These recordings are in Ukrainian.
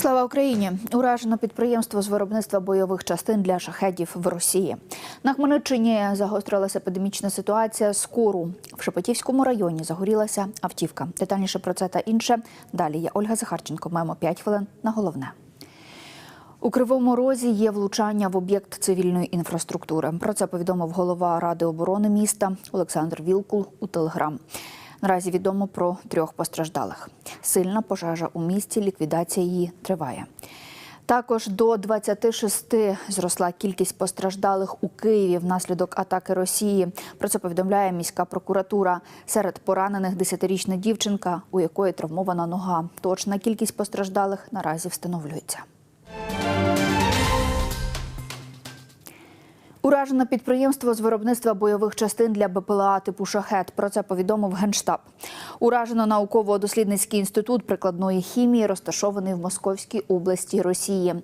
Слава Україні! Уражено підприємство з виробництва бойових частин для шахедів в Росії. На Хмельниччині загострилася епідемічна ситуація з кору. В Шепетівському районі загорілася автівка. Детальніше про це та інше. Далі я Ольга Захарченко. Маємо 5 хвилин на головне. У Кривому Розі є влучання в об'єкт цивільної інфраструктури. Про це повідомив голова Ради оборони міста Олександр Вілкул у Телеграм. Наразі відомо про трьох постраждалих. Сильна пожежа у місті, ліквідація її триває. Також до 26 зросла кількість постраждалих у Києві внаслідок атаки Росії. Про це повідомляє міська прокуратура. Серед поранених 10-річна дівчинка, у якої травмована нога. Точна кількість постраждалих наразі встановлюється. Уражено підприємство з виробництва бойових частин для БПЛА типу шахет. Про це повідомив генштаб. Уражено науково-дослідницький інститут прикладної хімії, розташований в Московській області Росії.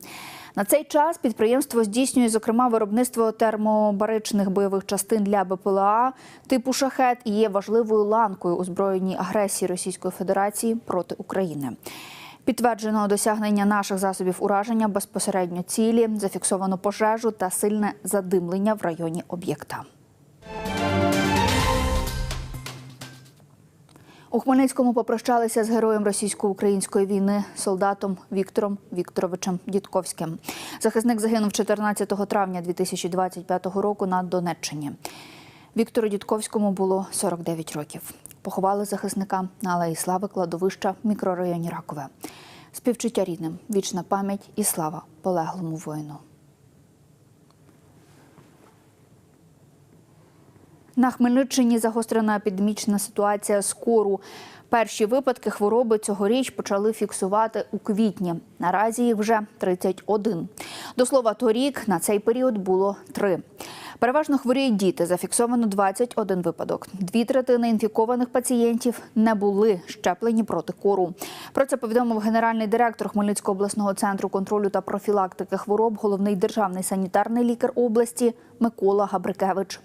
На цей час підприємство здійснює зокрема виробництво термобаричних бойових частин для БПЛА типу шахет і є важливою ланкою у збройній агресії Російської Федерації проти України. Підтверджено досягнення наших засобів ураження безпосередньо цілі, зафіксовано пожежу та сильне задимлення в районі об'єкта. У Хмельницькому попрощалися з героєм російсько-української війни, солдатом Віктором Вікторовичем Дідковським. Захисник загинув 14 травня 2025 року на Донеччині. Віктору Дідковському було 49 років. Поховали захисника на Алеї Слави кладовища в мікрорайоні Ракове. Співчуття рідним, вічна пам'ять і слава полеглому воїну. На Хмельниччині загострена епідемічна ситуація з кору. Перші випадки хвороби цьогоріч почали фіксувати у квітні. Наразі їх вже 31. До слова, торік на цей період було три. Переважно хворіють діти. Зафіксовано 21 випадок. Дві третини інфікованих пацієнтів не були щеплені проти кору. Про це повідомив генеральний директор Хмельницького обласного центру контролю та профілактики хвороб, головний державний санітарний лікар області Микола Габрикевич.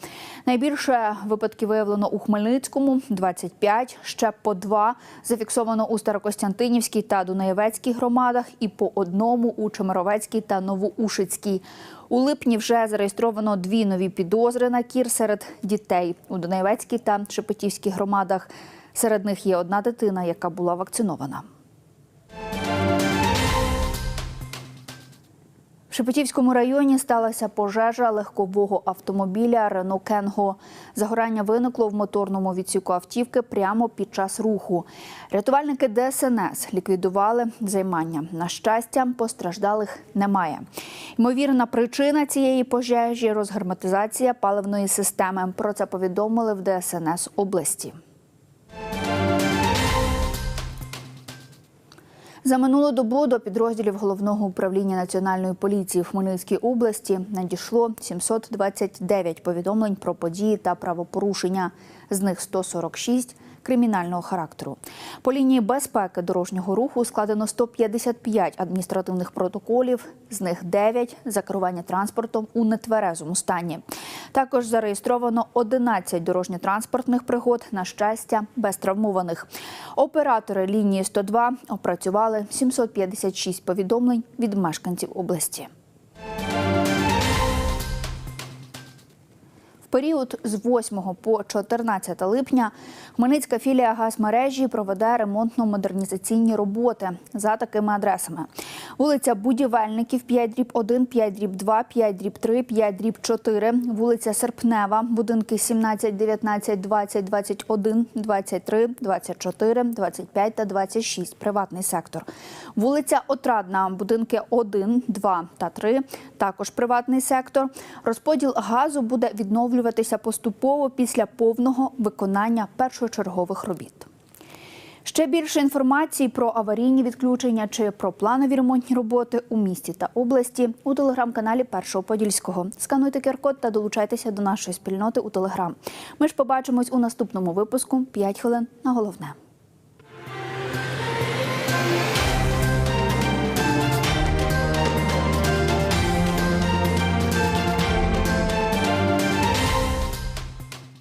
Найбільше випадків виявлено у Хмельницькому 25, ще по два зафіксовано у Старокостянтинівській та Дунаєвецькій громадах і по одному у Чемеровецькій та Новоушицькій. У липні вже зареєстровано дві нові підозри на кір серед дітей у Дунаєвецькій та Шепетівській громадах. Серед них є одна дитина, яка була вакцинована. В Шепетівському районі сталася пожежа легкового автомобіля Рено Кенго. Загорання виникло в моторному відсіку автівки прямо під час руху. Рятувальники ДСНС ліквідували займання. На щастя, постраждалих немає. Ймовірна причина цієї пожежі розгерметизація паливної системи. Про це повідомили в ДСНС області. За минулу добу до підрозділів головного управління національної поліції в Хмельницькій області надійшло 729 повідомлень про події та правопорушення. З них 146 кримінального характеру. По лінії безпеки дорожнього руху складено 155 адміністративних протоколів, з них 9 – за керування транспортом у нетверезому стані. Також зареєстровано 11 дорожньо-транспортних пригод, на щастя, без травмованих. Оператори лінії 102 опрацювали 756 повідомлень від мешканців області. Період з 8 по 14 липня Хмельницька філія газмережі проведе ремонтно-модернізаційні роботи за такими адресами: вулиця Будівельників, 5 дріб 1, 5 дріб 2, 5 дріб 3, 5 дріб 4, вулиця Серпнева, будинки 17, 19, 20, 21, 23, 24, 25 та 26, приватний сектор. Вулиця Отрадна, будинки 1, 2 та 3, також приватний сектор. Розподіл газу буде відновлюватися поступово після повного виконання першочергових робіт. Ще більше інформації про аварійні відключення чи про планові ремонтні роботи у місті та області у телеграм-каналі Першого Подільського. Скануйте QR-код та долучайтеся до нашої спільноти у Телеграм. Ми ж побачимось у наступному випуску. 5 хвилин на головне.